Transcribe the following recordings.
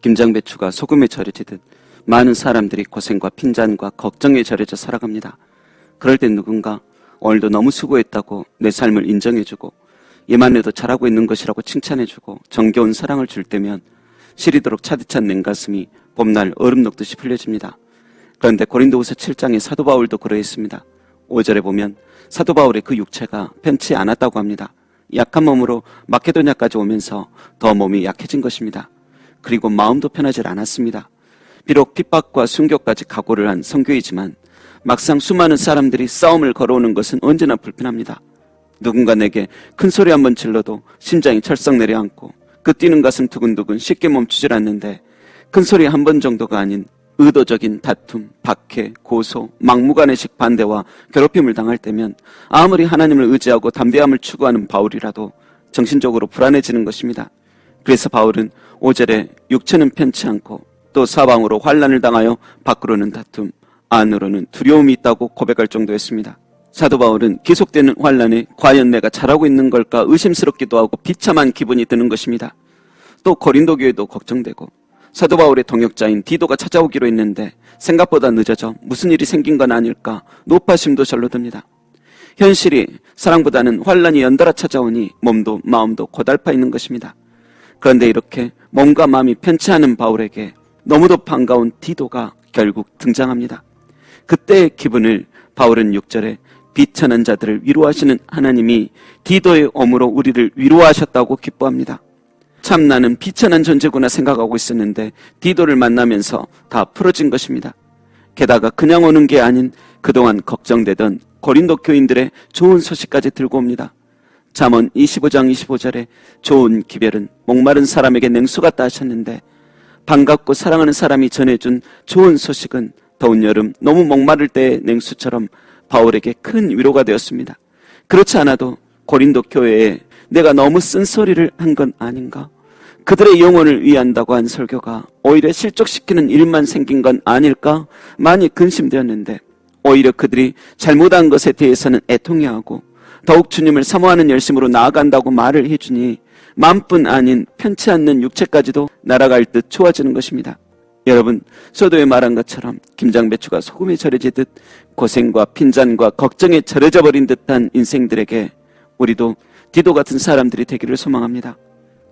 김장배추가 소금에 절여지듯 많은 사람들이 고생과 핀잔과 걱정에 절여져 살아갑니다. 그럴 땐 누군가 오늘도 너무 수고했다고 내 삶을 인정해주고 얘만 해도 잘하고 있는 것이라고 칭찬해주고 정겨운 사랑을 줄 때면 시리도록 차디찬 냉가슴이 봄날 얼음 녹듯이 풀려집니다. 그런데 고린도후서 7장의 사도 바울도 그러했습니다. 5절에 보면 사도 바울의 그 육체가 편치 않았다고 합니다. 약한 몸으로 마케도냐까지 오면서 더 몸이 약해진 것입니다. 그리고 마음도 편하지 않았습니다. 비록 핍박과 순교까지 각오를 한 성교이지만 막상 수많은 사람들이 싸움을 걸어오는 것은 언제나 불편합니다. 누군가 내게 큰 소리 한 번 질러도 심장이 철썩 내려앉고 그 뛰는 가슴 두근두근 쉽게 멈추질 않는데 큰 소리 한 번 정도가 아닌 의도적인 다툼, 박해, 고소, 막무가내식 반대와 괴롭힘을 당할 때면 아무리 하나님을 의지하고 담대함을 추구하는 바울이라도 정신적으로 불안해지는 것입니다. 그래서 바울은 5절에 육체는 편치 않고 또 사방으로 환란을 당하여 밖으로는 다툼, 안으로는 두려움이 있다고 고백할 정도였습니다. 사도 바울은 계속되는 환란에 과연 내가 잘하고 있는 걸까 의심스럽기도 하고 비참한 기분이 드는 것입니다. 또 고린도 교회도 걱정되고 사도 바울의 동역자인 디도가 찾아오기로 했는데 생각보다 늦어져 무슨 일이 생긴 건 아닐까 노파심도 절로 듭니다. 현실이 사랑보다는 환란이 연달아 찾아오니 몸도 마음도 고달파 있는 것입니다. 그런데 이렇게 몸과 마음이 편치 않은 바울에게 너무도 반가운 디도가 결국 등장합니다. 그때의 기분을 바울은 6절에 비천한 자들을 위로하시는 하나님이 디도의 엄으로 우리를 위로하셨다고 기뻐합니다. 참 나는 비천한 존재구나 생각하고 있었는데 디도를 만나면서 다 풀어진 것입니다. 게다가 그냥 오는 게 아닌 그동안 걱정되던 고린도 교인들의 좋은 소식까지 들고 옵니다. 잠언 25장 25절에 좋은 기별은 목마른 사람에게 냉수 같다 하셨는데 반갑고 사랑하는 사람이 전해준 좋은 소식은 더운 여름 너무 목마를 때의 냉수처럼 바울에게 큰 위로가 되었습니다. 그렇지 않아도 고린도 교회에 내가 너무 쓴소리를 한 건 아닌가? 그들의 영혼을 위한다고 한 설교가 오히려 실족시키는 일만 생긴 건 아닐까? 많이 근심되었는데 오히려 그들이 잘못한 것에 대해서는 애통해하고 더욱 주님을 사모하는 열심으로 나아간다고 말을 해주니 마음뿐 아닌 편치 않는 육체까지도 날아갈 듯 좋아지는 것입니다. 여러분, 소도에 말한 것처럼 김장배추가 소금에 절여지듯 고생과 핀잔과 걱정에 절여져 버린 듯한 인생들에게 우리도 디도 같은 사람들이 되기를 소망합니다.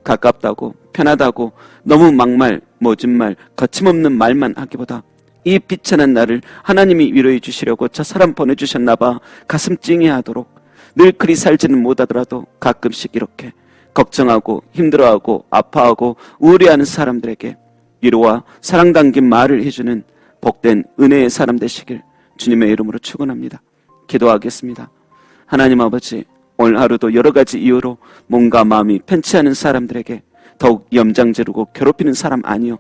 가깝다고 편하다고 너무 막말, 모진말, 거침없는 말만 하기보다 이 비천한 나를 하나님이 위로해 주시려고 저 사람 보내주셨나봐 가슴 찡해하도록 늘 그리 살지는 못하더라도 가끔씩 이렇게 걱정하고 힘들어하고 아파하고 우울해하는 사람들에게 위로와 사랑 담긴 말을 해주는 복된 은혜의 사람 되시길 주님의 이름으로 축원합니다. 기도하겠습니다. 하나님 아버지 오늘 하루도 여러 가지 이유로 몸과 마음이 편치 않은 사람들에게 더욱 염장지르고 괴롭히는 사람 아니요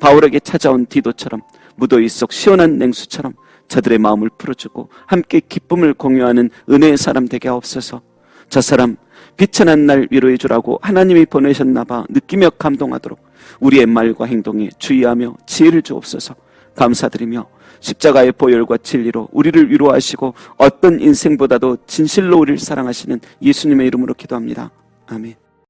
바울에게 찾아온 디도처럼 무더위 속 시원한 냉수처럼 저들의 마음을 풀어주고 함께 기쁨을 공유하는 은혜의 사람 되게 하옵소서. 저 사람 비천한 날 위로해 주라고 하나님이 보내셨나 봐 느끼며 감동하도록 우리의 말과 행동에 주의하며 지혜를 주옵소서. 감사드리며 십자가의 보혈과 진리로 우리를 위로하시고 어떤 인생보다도 진실로 우리를 사랑하시는 예수님의 이름으로 기도합니다. 아멘.